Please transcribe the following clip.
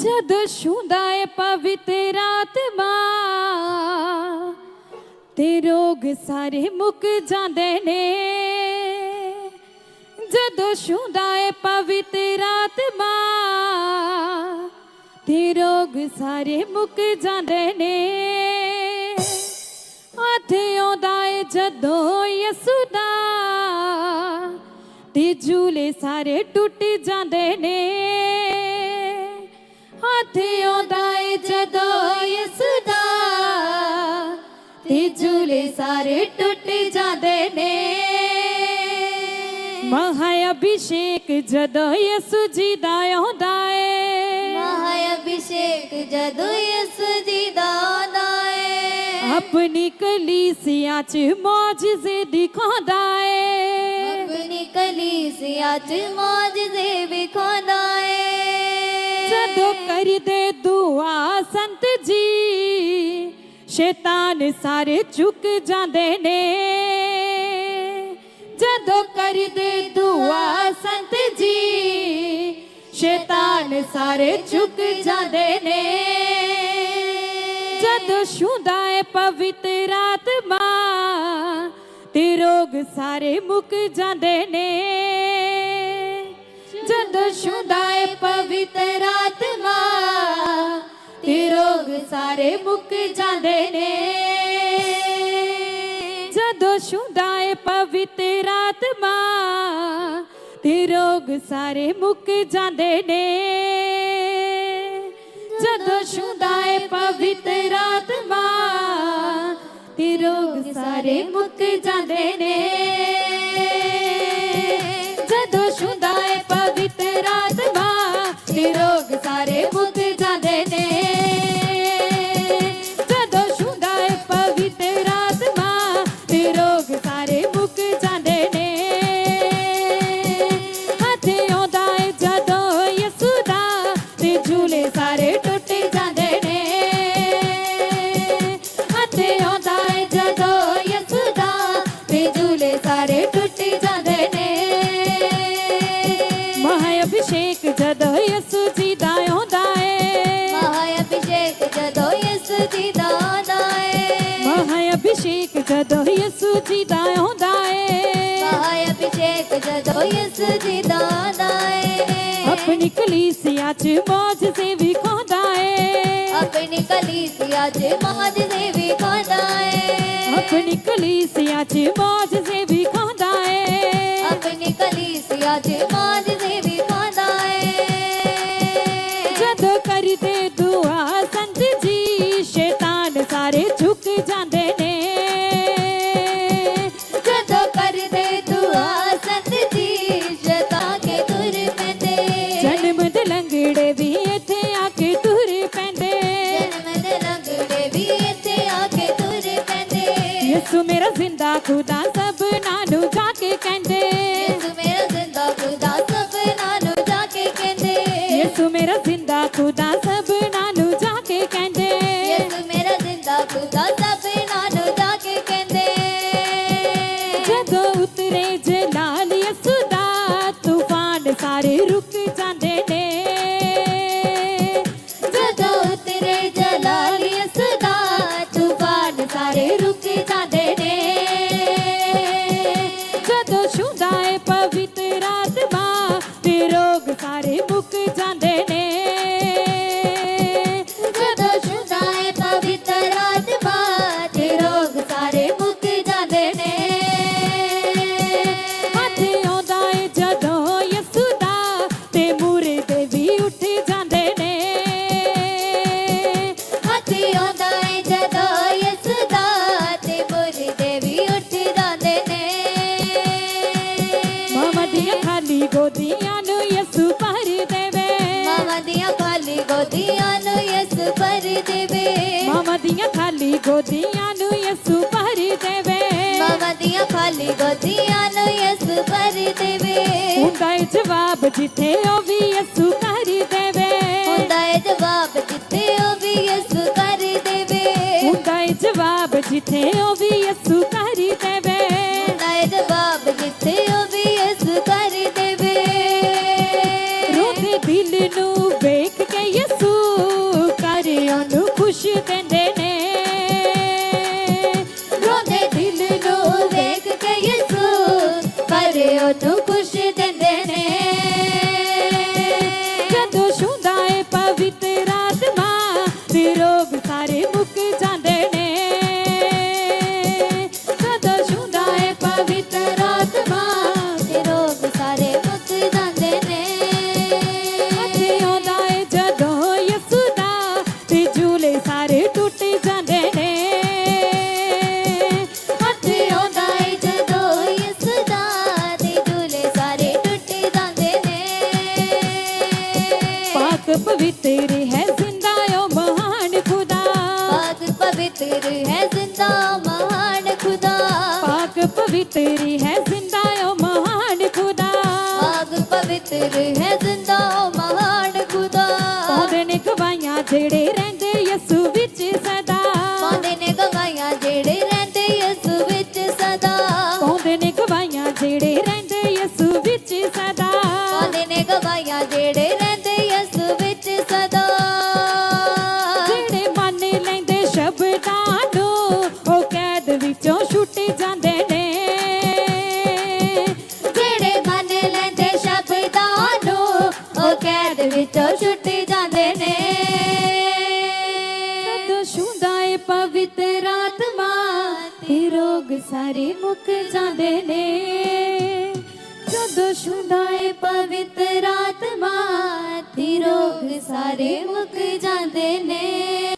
ਜਦ ਛੂੰਦਾ ਏ ਪਵਿੱਤਰ ਆਤਮਾ ਤੇ ਰੋਗ ਸਾਰੇ ਮੁੱਕ ਜਾਂਦੇ ਨੇ। ਜਦੋਂ ਛੂੰਦਾ ਏ ਪਵਿੱਤਰ ਆਤਮਾ ਤੇ ਰੋਗ ਸਾਰੇ ਮੁੱਕ ਜਾਂਦੇ ਨੇ। ਹੱਥ ਆਉਂਦਾ ਏ ਜਦੋਂ ਯਿਸੂ ਦਾ, ਤੇ ਝੂਲੇ ਸਾਰੇ ਟੁੱਟ ਜਾਂਦੇ ਨੇ। ਹੱਥ ਆਉਂਦਾ ਏ ਜਦੋਂ ਯਿਸੂ ਦਾ ਤੇ ਝੂਲੇ ਸਾਰੇ ਟੁੱਟ ਜਾਂਦੇ ਨੇ। ਮਹਾ ਅਭਿਸ਼ੇਕ ਜਦੋਂ ਯਿਸੂ ਜੀ ਦਾ ਆਉਂਦਾ ਏ। ਮਹਾ ਅਭਿਸ਼ੇਕ ਜਦੋਂ ਯਿਸੂ ਜੀ ਦਾ ਆਉਂਦਾ ਏ। ਆਪਣੀ ਕਲੀਸਿਆ ਚ ਮੌਜਜ਼ੇ ਦਿਖਾਉਂਦਾ ਏ। ਆਪਣੀ ਕਲੀਸਿਆ ਚ ਮੌਜਜ਼ੇ ਵਿਖਾਉਂਦਾ ਏ। ਜਦੋਂ ਕਰਦੇ ਦੁਆ ਸੰਤ ਜੀ? ਸ਼ੈਤਾਨ ਸਾਰੇ ਝੁਕ ਜਾਂਦੇ ਨੇ। ਜਦੋਂ ਕਰਦੇ ਦੁਆ ਸੰਤ ਜੀ, ਸ਼ੈਤਾਨ ਸਾਰੇ ਝੁਕ ਜਾਂਦੇ ਨੇ। ਜਦ ਛੂੰਦਾ ਏ ਪਵਿੱਤਰ ਆਤਮਾ, ਤੇ ਰੋਗ ਸਾਰੇ ਮੁੱਕ ਜਾਂਦੇ ਨੇ। ਜਦੋਂ ਛੂੰਦਾ ਏ ਪਵਿੱਤਰ ਸਾਰੇ ਮੁੱਕ ਜਾਂਦੇ ਨੇ। ਜਦੋਂ ਛੂੰਦਾ ਪਵਿੱਤਰ ਆਤਮਾ, ਤੇ ਰੋਗ ਸਾਰੇ ਮੁੱਕ ਜਾਂਦੇ ਨੇ। ਜਦੋਂ ਛੂੰਦਾ ਪਵਿੱਤਰ ਆਤਮਾ, ਤੇ ਰੋਗ ਸਾਰੇ ਮੁੱਕ ਜਾਂਦੇ ਨੇ। ਜੀ ਦਾ ਆਉਂਦਾ ਏ। ਮਹਾ ਅਭਿਸ਼ੇਕ ਜਦੋਂ ਯਿਸੂ ਜੀ ਦਾ ਆਉਂਦਾ ਏ। ਮਹਾ ਅਭਿਸ਼ੇਕ ਜਦੋਂ ਯਿਸੂ ਜੀ ਦਾ ਆਉਂਦਾ ਏ। ਆਪਣੀ ਕਲੀਸਿਆ ਚ ਮੌਜ ਸੇ ਵਿਖਾਉਂਦਾ ਏ। ਆਪਣੀ ਕਲੀਸਿਆ ਚ ਮੌਜਜ਼ੇ ਵਿਖਾਉਂਦਾ ਏ। ਆਪਣੀ ਕਲੀਸਿਆ ਚ ਮੌਜ ਖੁਦਾ ਸਭਨਾਂ ਨੂੰ ਜਾ ਕੇ ਕਹਿੰਦੇ ਯਿਸੂ ਮੇਰਾ ਜ਼ਿੰਦਾ ਖੁਦਾ ਸਭਨਾਂ ਨੂੰ ਜਾ ਕੇ ਕਹਿੰਦੇ ਯਿਸੂ ਮੇਰਾ ਜ਼ਿੰਦਾ ਖੁਦਾ ਸਭਨਾਂ ਨੂੰ ਜਾ ਕੇ ਕਹਿੰਦੇ ਯਿਸੂ ਮੇਰਾ ਜ਼ਿੰਦਾ ਖੁਦਾ ਸਭਨਾਂ ਨੂੰ ਜਾ ਕੇ ਕਹਿੰਦੇ ਜਦੋਂ ਉਤਰੇ ਜਲਾਲ ਯਿਸੂ ਦਾ ਤੂਫਾਨ ਸਾਰੇ ਰੁਕ ਜਾਂਦੇ ਨੇ ਜਦੋਂ ਉਤਰੇ ਜਲਾਲ ਯਿਸੂ ਦਾ ਤੂਫਾਨ ਸਾਰੇ ਰੁਕ ਜਾਂਦੇ ਦੀਆਂ ਖਾਲੀ ਗੋਦੀਆਂ ਨੂੰ ਯਿਸੂ ਭਰ ਦੇਵੇ। ਮਾਵਾਂ ਦੀਆਂ ਖਾਲੀ ਗੋਦੀਆਂ ਨੂੰ ਯਿਸੂ ਭਰ ਦੇਵੇ। ਹੁੰਦਾ ਏ ਜਵਾਬ ਜਿੱਥੇ ਉਹ ਵੀ ਯਿਸੂ ਕਰ ਦੇਵੇ। ਹੁੰਦਾ ਹੈ ਜਵਾਬ ਜਿੱਥੇ ਉਹ ਵੀ ਯਿਸੂ ਕਰ ਦੇਵੇ। ਹੁੰਦਾ ਏ ਜਵਾਬ ਜਿੱਥੇ ਉਹ ਵੀ ਪਾਕ ਪਵਿੱਤਰ ਹੈ ਜ਼ਿੰਦਾ ਓ ਮਹਾਨ ਖੁਦਾ ਪਾਕ ਪਵਿੱਤਰ ਹੈ ਜ਼ਿੰਦਾ ਮਹਾਨ ਖੁਦਾ ਪਾਕ ਪਵਿੱਤਰ ਹੈ ਜ਼ਿੰਦਾ ਓ ਮਹਾਨ ਖੁਦਾ ਪਾਕ ਪਵਿੱਤਰ ਹੈ ਜ਼ਿੰਦਾ ਓ ਮਹਾਨ ਖੁਦਾ ਉਹਦੇ ਨੇ ਗਵਾਈਆਂ ਜਿਹੜੇ ਵਿੱਚੋਂ ਛੁੱਟੀ ਜਾਂਦੇ ਨੇ। ਸਦ ਸ਼ੁਦਾਏ ਪਵਿੱਤਰ ਆਤਮਾ ਤੇ ਰੋਗ ਸਾਰੇ ਮੁੱਕ ਜਾਂਦੇ ਨੇ। ਸਦ ਸ਼ੁਦਾਏ ਪਵਿੱਤਰ ਆਤਮਾ ਤੇ ਰੋਗ ਸਾਰੇ ਮੁੱਕ ਜਾਂਦੇ ਨੇ।